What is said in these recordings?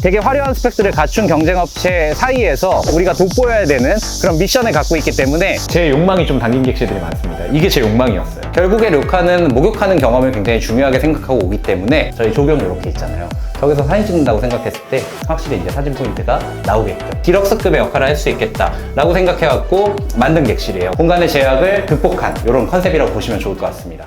되게 화려한 스펙들을 갖춘 경쟁업체 사이에서 우리가 돋보여야 되는 그런 미션을 갖고 있기 때문에 제 욕망이 좀 담긴 객실들이 많습니다. 이게 제 욕망이었어요. 결국에 료카는 목욕하는 경험을 굉장히 중요하게 생각하고 오기 때문에 저희 조경 이렇게 있잖아요. 저기서 사진 찍는다고 생각했을 때 확실히 이제 사진 포인트가 나오게끔 디럭스급의 역할을 할 수 있겠다라고 생각해갖고 만든 객실이에요. 공간의 제약을 극복한 이런 컨셉이라고 보시면 좋을 것 같습니다.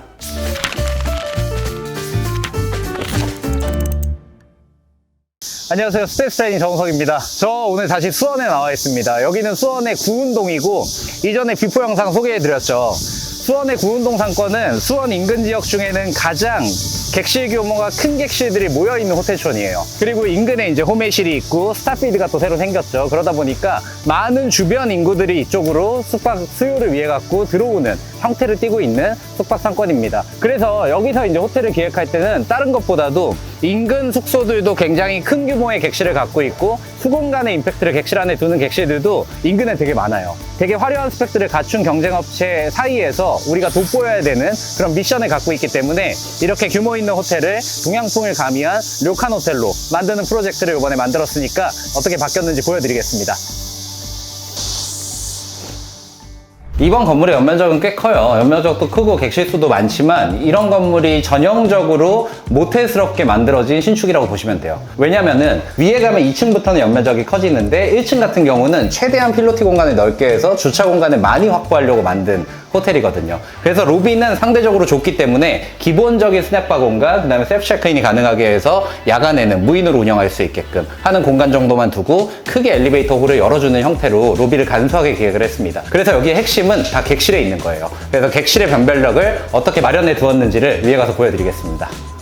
안녕하세요. 스텝 스타일링 정석입니다. 저 오늘 다시 수원에 나와 있습니다. 여기는 수원의 구운동이고 이전에 비포 영상 소개해드렸죠. 수원의 구운동 상권은 수원 인근 지역 중에는 가장 객실 규모가 큰 객실들이 모여있는 호텔촌이에요. 그리고 인근에 이제 홈웨이실이 있고 스타필드가 또 새로 생겼죠. 그러다 보니까 많은 주변 인구들이 이쪽으로 숙박 수요를 위해 갖고 들어오는 형태를 띠고 있는 숙박 상권입니다. 그래서 여기서 이제 호텔을 기획할 때는 다른 것보다도 인근 숙소들도 굉장히 큰 규모의 객실을 갖고 있고 수공간의 임팩트를 객실 안에 두는 객실들도 인근에 되게 많아요. 되게 화려한 스펙들을 갖춘 경쟁업체 사이에서 우리가 돋보여야 되는 그런 미션을 갖고 있기 때문에 이렇게 규모 있는 호텔을 동양풍을 가미한 료칸 호텔로 만드는 프로젝트를 이번에 만들었으니까 어떻게 바뀌었는지 보여드리겠습니다. 이번 건물의 연면적은 꽤 커요. 연면적도 크고 객실 수도 많지만 이런 건물이 전형적으로 모텔스럽게 만들어진 신축이라고 보시면 돼요. 왜냐면은 위에 가면 2층부터는 연면적이 커지는데 1층 같은 경우는 최대한 필로티 공간을 넓게 해서 주차 공간을 많이 확보하려고 만든 호텔이거든요. 그래서 로비는 상대적으로 좁기 때문에 기본적인 스냅바 공간, 그 다음에 셀프 체크인이 가능하게 해서 야간에는 무인으로 운영할 수 있게끔 하는 공간 정도만 두고 크게 엘리베이터 홀을 열어주는 형태로 로비를 간소하게 기획을 했습니다. 그래서 여기의 핵심은 다 객실에 있는 거예요. 그래서 객실의 변별력을 어떻게 마련해 두었는지를 위에 가서 보여드리겠습니다.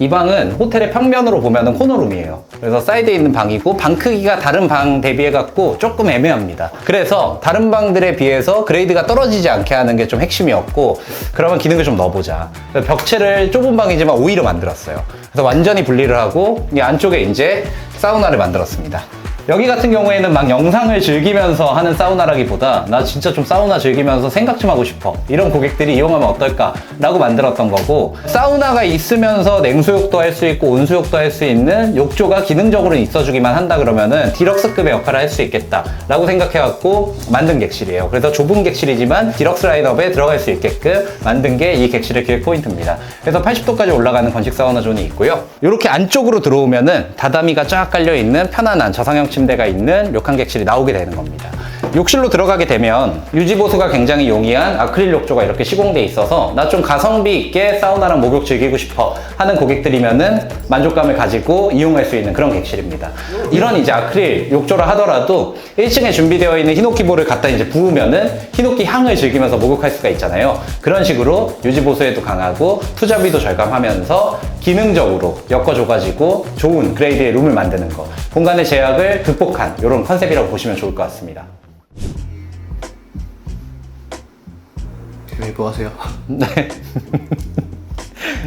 이 방은 호텔의 평면으로 보면 코너룸이에요. 그래서 사이드에 있는 방이고 방 크기가 다른 방 대비해 갖고 조금 애매합니다. 그래서 다른 방들에 비해서 그레이드가 떨어지지 않게 하는 게 좀 핵심이었고 그러면 기능을 좀 넣어보자. 벽체를 좁은 방이지만 오히려 만들었어요. 그래서 완전히 분리를 하고 이 안쪽에 이제 사우나를 만들었습니다. 여기 같은 경우에는 막 영상을 즐기면서 하는 사우나라기보다 나 진짜 좀 사우나 즐기면서 생각 좀 하고 싶어. 이런 고객들이 이용하면 어떨까 라고 만들었던 거고 사우나가 있으면서 냉수욕도 할 수 있고 온수욕도 할 수 있는 욕조가 기능적으로 있어주기만 한다 그러면은 디럭스급의 역할을 할 수 있겠다 라고 생각해갖고 만든 객실이에요. 그래서 좁은 객실이지만 디럭스 라인업에 들어갈 수 있게끔 만든 게 이 객실의 기획 포인트입니다. 그래서 80도까지 올라가는 건식 사우나 존이 있고요. 이렇게 안쪽으로 들어오면은 다다미가 쫙 깔려있는 편안한 저상형 침대가 있는 료칸 객실이 나오게 되는 겁니다. 욕실로 들어가게 되면 유지보수가 굉장히 용이한 아크릴 욕조가 이렇게 시공돼 있어서 나 좀 가성비 있게 사우나랑 목욕 즐기고 싶어 하는 고객들이면은 만족감을 가지고 이용할 수 있는 그런 객실입니다. 이런 이제 아크릴 욕조를 하더라도 1층에 준비되어 있는 히노키볼을 갖다 이제 부으면은 히노키 향을 즐기면서 목욕할 수가 있잖아요. 그런 식으로 유지보수에도 강하고 투자비도 절감하면서 기능적으로 엮어줘가지고 좋은 그레이드의 룸을 만드는 거. 공간의 제약을 극복한 이런 컨셉이라고 보시면 좋을 것 같습니다. 왜뭐 하세요? 네.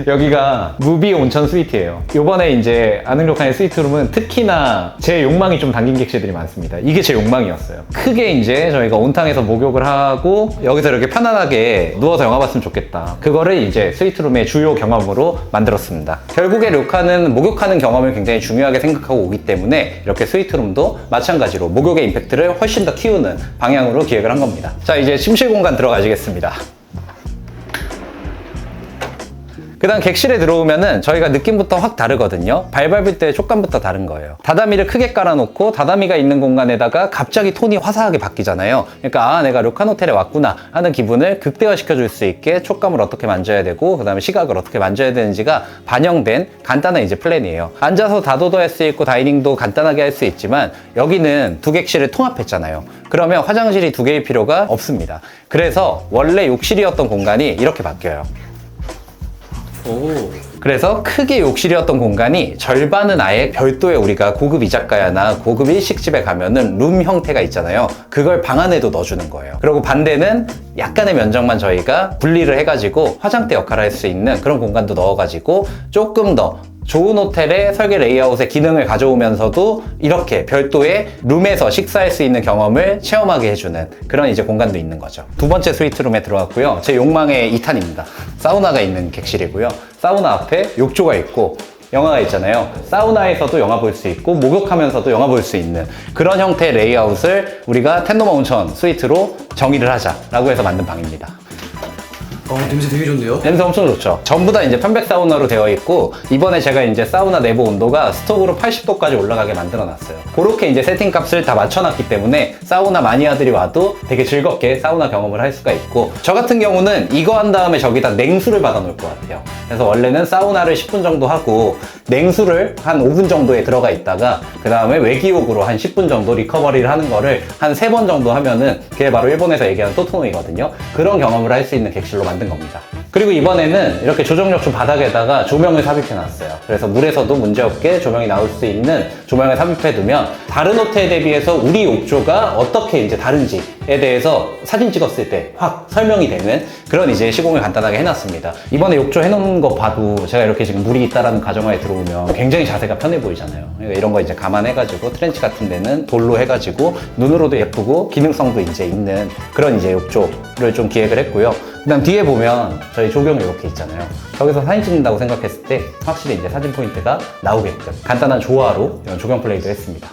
여기가 무비 온천 스위트예요. 요번에 이제 아능력한의 스위트룸은 특히나 제 욕망이 좀 담긴 객실들이 많습니다. 이게 제 욕망이었어요. 크게 이제 저희가 온탕에서 목욕을 하고 여기서 이렇게 편안하게 누워서 영화 봤으면 좋겠다. 그거를 이제 스위트룸의 주요 경험으로 만들었습니다. 결국에 료카는 목욕하는 경험을 굉장히 중요하게 생각하고 오기 때문에 이렇게 스위트룸도 마찬가지로 목욕의 임팩트를 훨씬 더 키우는 방향으로 기획을 한 겁니다. 자, 이제 침실 공간 들어가시겠습니다. 그 다음 객실에 들어오면은 저희가 느낌부터 확 다르거든요. 발 밟을 때 촉감부터 다른 거예요. 다다미를 크게 깔아놓고 다다미가 있는 공간에다가 갑자기 톤이 화사하게 바뀌잖아요. 그러니까 아 내가 료칸 호텔에 왔구나 하는 기분을 극대화시켜 줄 수 있게 촉감을 어떻게 만져야 되고 그 다음에 시각을 어떻게 만져야 되는지가 반영된 간단한 이제 플랜이에요. 앉아서 다도도 할 수 있고 다이닝도 간단하게 할 수 있지만 여기는 두 객실을 통합했잖아요. 그러면 화장실이 두 개일 필요가 없습니다. 그래서 원래 욕실이었던 공간이 이렇게 바뀌어요. 오. 그래서 크게 욕실이었던 공간이 절반은 아예 별도의 우리가 고급 이자카야나 고급 일식집에 가면은 룸 형태가 있잖아요. 그걸 방 안에도 넣어주는 거예요. 그리고 반대는 약간의 면적만 저희가 분리를 해가지고 화장대 역할을 할 수 있는 그런 공간도 넣어가지고 조금 더 좋은 호텔의 설계 레이아웃의 기능을 가져오면서도 이렇게 별도의 룸에서 식사할 수 있는 경험을 체험하게 해주는 그런 이제 공간도 있는 거죠. 두 번째 스위트룸에 들어갔고요. 제 욕망의 2탄입니다. 사우나가 있는 객실이고요. 사우나 앞에 욕조가 있고 영화가 있잖아요. 사우나에서도 영화 볼 수 있고 목욕하면서도 영화 볼 수 있는 그런 형태의 레이아웃을 우리가 텐노마 온천 스위트로 정의를 하자라고 해서 만든 방입니다. 어 냄새 되게 좋네요. 냄새 엄청 좋죠. 전부 다 이제 편백 사우나로 되어 있고 이번에 제가 이제 사우나 내부 온도가 스토브로 80도까지 올라가게 만들어 놨어요. 그렇게 이제 세팅 값을 다 맞춰 놨기 때문에 사우나 마니아들이 와도 되게 즐겁게 사우나 경험을 할 수가 있고 저 같은 경우는 이거 한 다음에 저기다 냉수를 받아 놓을 것 같아요. 그래서 원래는 사우나를 10분 정도 하고 냉수를 한 5분 정도에 들어가 있다가 그 다음에 외기욕으로 한 10분 정도 리커버리를 하는 거를 한 3번 정도 하면은 그게 바로 일본에서 얘기하는 토토노이거든요. 그런 경험을 할 수 있는 객실로 만든 겁니다. 그리고 이번에는 이렇게 조정력조 바닥에다가 조명을 삽입해 놨어요. 그래서 물에서도 문제없게 조명이 나올 수 있는 조명을 삽입해 두면 다른 호텔 대비해서 우리 욕조가 어떻게 이제 다른지에 대해서 사진 찍었을 때 확 설명이 되는 그런 이제 시공을 간단하게 해놨습니다. 이번에 욕조 해놓은 거 봐도 제가 이렇게 지금 물이 있다라는 가정하에 들어오면 굉장히 자세가 편해 보이잖아요. 그러니까 이런 거 이제 감안해가지고 트렌치 같은 데는 돌로 해가지고 눈으로도 예쁘고 기능성도 이제 있는 그런 이제 욕조를 좀 기획을 했고요. 그다음 뒤에 보면 저희 조경이 이렇게 있잖아요. 저기서 사진 찍는다고 생각했을 때 확실히 이제 사진 포인트가 나오게끔 간단한 조화로 이런 조경 플레이도 했습니다.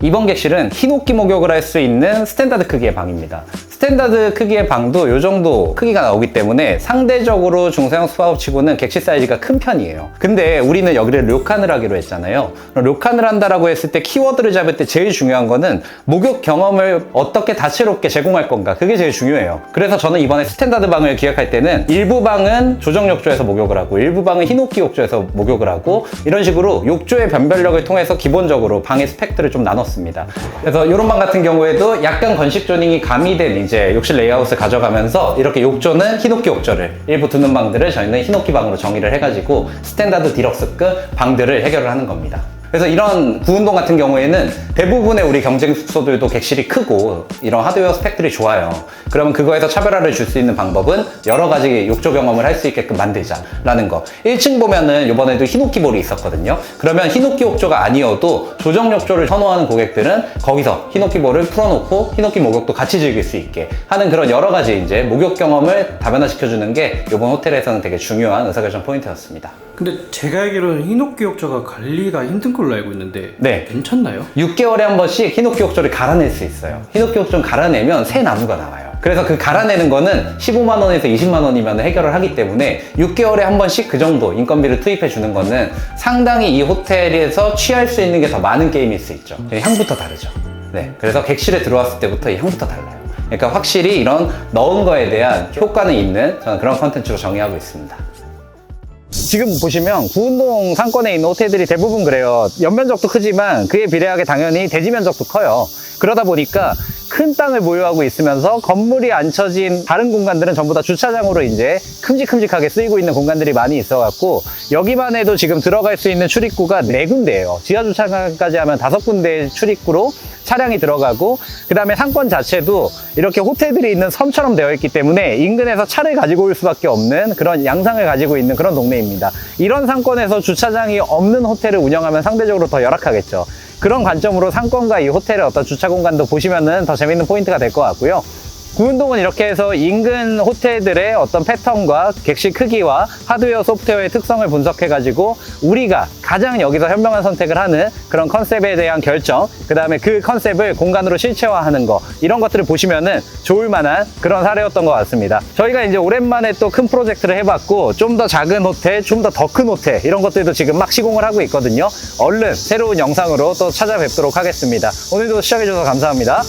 이번 객실은 흰옥기 목욕을 할 수 있는 스탠다드 크기의 방입니다. 스탠다드 크기의 방도 이 정도 크기가 나오기 때문에 상대적으로 중소형 수하업 치고는 객실 사이즈가 큰 편이에요. 근데 우리는 여기를 료칸을 하기로 했잖아요. 료칸을 한다라고 했을 때 키워드를 잡을 때 제일 중요한 거는 목욕 경험을 어떻게 다채롭게 제공할 건가. 그게 제일 중요해요. 그래서 저는 이번에 스탠다드 방을 기획할 때는 일부 방은 조정 욕조에서 목욕을 하고 일부 방은 흰옥기 욕조에서 목욕을 하고 이런 식으로 욕조의 변별력을 통해서 기본적으로 방의 스펙들을 좀 나눴습니다. 그래서 이런 방 같은 경우에도 약간 건식 조닝이 가미된 이제 욕실 레이아웃을 가져가면서 이렇게 욕조는 흰옥기 욕조를 일부 두는 방들을 저희는 흰옥기 방으로 정의를 해가지고 스탠다드 디럭스급 방들을 해결을 하는 겁니다. 그래서 이런 구운동 같은 경우에는 대부분의 우리 경쟁 숙소들도 객실이 크고 이런 하드웨어 스펙들이 좋아요. 그러면 그거에서 차별화를 줄 수 있는 방법은 여러 가지 욕조 경험을 할 수 있게끔 만들자라는 거. 1층 보면은 이번에도 흰옥기 볼이 있었거든요. 그러면 흰옥기 욕조가 아니어도 조정 욕조를 선호하는 고객들은 거기서 흰옥기 볼을 풀어놓고 흰옥기 목욕도 같이 즐길 수 있게 하는 그런 여러 가지 이제 목욕 경험을 다변화시켜주는 게 이번 호텔에서는 되게 중요한 의사결정 포인트였습니다. 근데 제가 알기로는 흰옥기 욕조가 관리가 힘든 걸로 알고 있는데 네. 괜찮나요? 6개월에 한 번씩 흰옥기 욕조를 갈아낼 수 있어요. 흰옥기 욕조를 갈아내면 새 나무가 나와요. 그래서 그 갈아내는 거는 15만 원에서 20만 원이면 해결을 하기 때문에 6개월에 한 번씩 그 정도 인건비를 투입해 주는 거는 상당히 이 호텔에서 취할 수 있는 게 더 많은 게임일 수 있죠. 향부터 다르죠. 네. 그래서 객실에 들어왔을 때부터 이 향부터 달라요. 그러니까 확실히 이런 넣은 거에 대한 효과는 있는 저는 그런 컨텐츠로 정의하고 있습니다. 지금 보시면 구운동 상권에 있는 호텔들이 대부분 그래요. 연면적도 크지만 그에 비례하게 당연히 대지 면적도 커요. 그러다 보니까 큰 땅을 보유하고 있으면서 건물이 앉혀진 다른 공간들은 전부 다 주차장으로 이제 큼직큼직하게 쓰이고 있는 공간들이 많이 있어갖고 여기만 해도 지금 들어갈 수 있는 출입구가 네 군데예요. 지하 주차장까지 하면 다섯 군데 출입구로 차량이 들어가고 그 다음에 상권 자체도 이렇게 호텔들이 있는 섬처럼 되어 있기 때문에 인근에서 차를 가지고 올 수밖에 없는 그런 양상을 가지고 있는 그런 동네입니다. 이런 상권에서 주차장이 없는 호텔을 운영하면 상대적으로 더 열악하겠죠. 그런 관점으로 상권과 이 호텔의 어떤 주차 공간도 보시면은 더 재밌는 포인트가 될 것 같고요. 구운동은 이렇게 해서 인근 호텔들의 어떤 패턴과 객실 크기와 하드웨어 소프트웨어의 특성을 분석해가지고 우리가 가장 여기서 현명한 선택을 하는 그런 컨셉에 대한 결정, 그 다음에 그 컨셉을 공간으로 실체화하는 거, 이런 것들을 보시면은 좋을 만한 그런 사례였던 것 같습니다. 저희가 이제 오랜만에 또 큰 프로젝트를 해봤고, 좀 더 작은 호텔, 좀 더 더 큰 호텔, 이런 것들도 지금 막 시공을 하고 있거든요. 얼른 새로운 영상으로 또 찾아뵙도록 하겠습니다. 오늘도 시청해주셔서 감사합니다.